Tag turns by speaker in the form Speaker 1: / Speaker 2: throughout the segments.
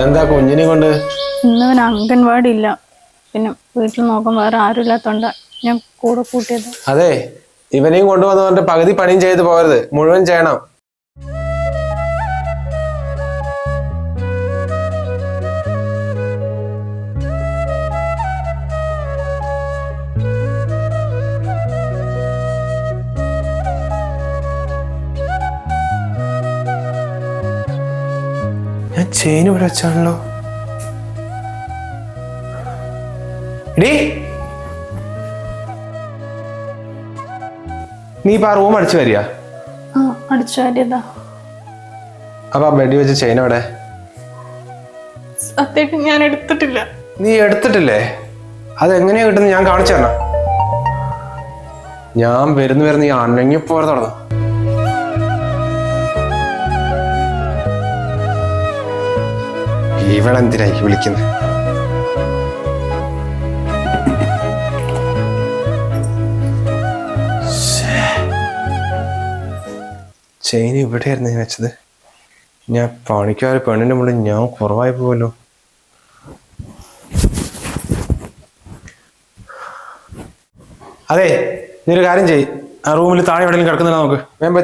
Speaker 1: എന്താ കുഞ്ഞിനെ കൊണ്ട്?
Speaker 2: ഇന്നവൻ അംഗൻവാടി ഇല്ല പിന്നെ വീട്ടിൽ നോക്കാൻ വേറെ ആരും ഇല്ലാത്തോണ്ട ഞാൻ കൂടെ കൂട്ടിയത്.
Speaker 1: അതെ ഇവനെയും കൊണ്ടുവന്നവന്റെ പകുതി പണിയും ചെയ്ത് പോകരുത്. മുഴുവൻ ചെയ്യണം. ചെയിൻ ഇവിടെ വെച്ചാണല്ലോ. ഇടീ നീ ഇപ്പൊ ആ റൂം അടിച്ചു വരിക
Speaker 2: ആ അടിച്ചു വാരിയതാ.
Speaker 1: അപ്പൊ ആ ബെഡിൽ വെച്ച് ചെയിൻ അവിടെ
Speaker 2: ഞാൻ എടുത്തിട്ടില്ല.
Speaker 1: നീ എടുത്തിട്ടില്ലേ? അത് എങ്ങനെയാ കിട്ടുന്നത് ഞാൻ കാണിച്ചു തരണം. ഞാൻ വരുന്നു വരുന്ന ഈ അനങ്ങി പോരെ തുടങ്ങും ഇവളെന്തിനായി വിളിക്കുന്നത്? ചെയിൻ ഇവിടെയായിരുന്നു ഞാൻ വെച്ചത്. ഞാൻ പണിക്കാറ് പെണ്ണിന്റെ മുകളിൽ ഞാൻ കുറവായി പോവല്ലോ. അതെ നീ ഒരു കാര്യം ചെയ് ആ റൂമിൽ താഴെ എവിടെയെങ്കിലും കിടക്കുന്നില്ല നോക്ക് വേഗം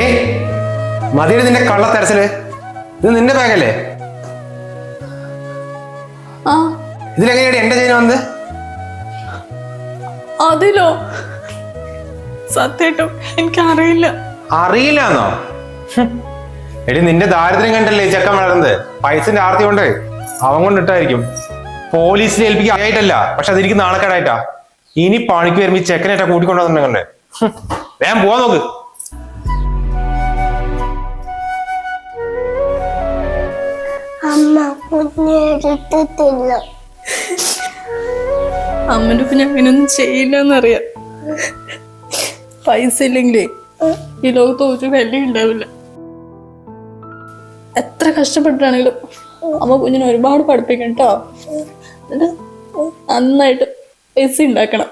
Speaker 1: ഏ മതിയുടെ നിന്റെ കള്ള തെരച്ചിൽ ഇത് നിന്റെ ബാഗല്ലേ? ഇതിലെങ്ങനെയാണ് എന്റെ ചെയിൻ വന്നത്?
Speaker 2: അതിലോ? സത്യമായിട്ടും എനിക്ക്
Speaker 1: അറിയില്ലാന്നോ? അറിയില്ലെന്നോ എടി നിന്റെ ദാരിദ്ര്യം കണ്ടല്ലേ ചക്ക ചെക്കൻ വളർന്നത്? പൈസന്റെ ആർത്തി കൊണ്ട് അവൻ കൊണ്ടിട്ടായിരിക്കും പോലീസിനെ ഏൽപ്പിക്കാൻ ആയിട്ടല്ല പക്ഷെ അതിരിക്കുന്ന ആൾക്കാരായിട്ടാ ഇനി പണിക്ക് വരുമ്പോ ഈ ചെക്കനായിട്ടാ കൂട്ടിക്കൊണ്ടുവന്നിട്ടുണ്ടെ വേഗം പോവാൻ നോക്ക്.
Speaker 3: കുഞ്ഞെടുത്തിട്ടില്ല
Speaker 2: അമ്മന്റെ പിന്നെ അങ്ങനെയൊന്നും ചെയ്യില്ല ചെയ്യില്ലെന്നറിയാം. പൈസ ഇല്ലെങ്കിലേ ഈ ലോകത്ത് ഒരു വില ഉണ്ടാവില്ല. എത്ര കഷ്ടപ്പെട്ടാണെങ്കിലും അമ്മ കുഞ്ഞിനെ ഒരുപാട് പഠിപ്പിക്കണം കേട്ടോ നന്നായിട്ട് പൈസ ഉണ്ടാക്കണം.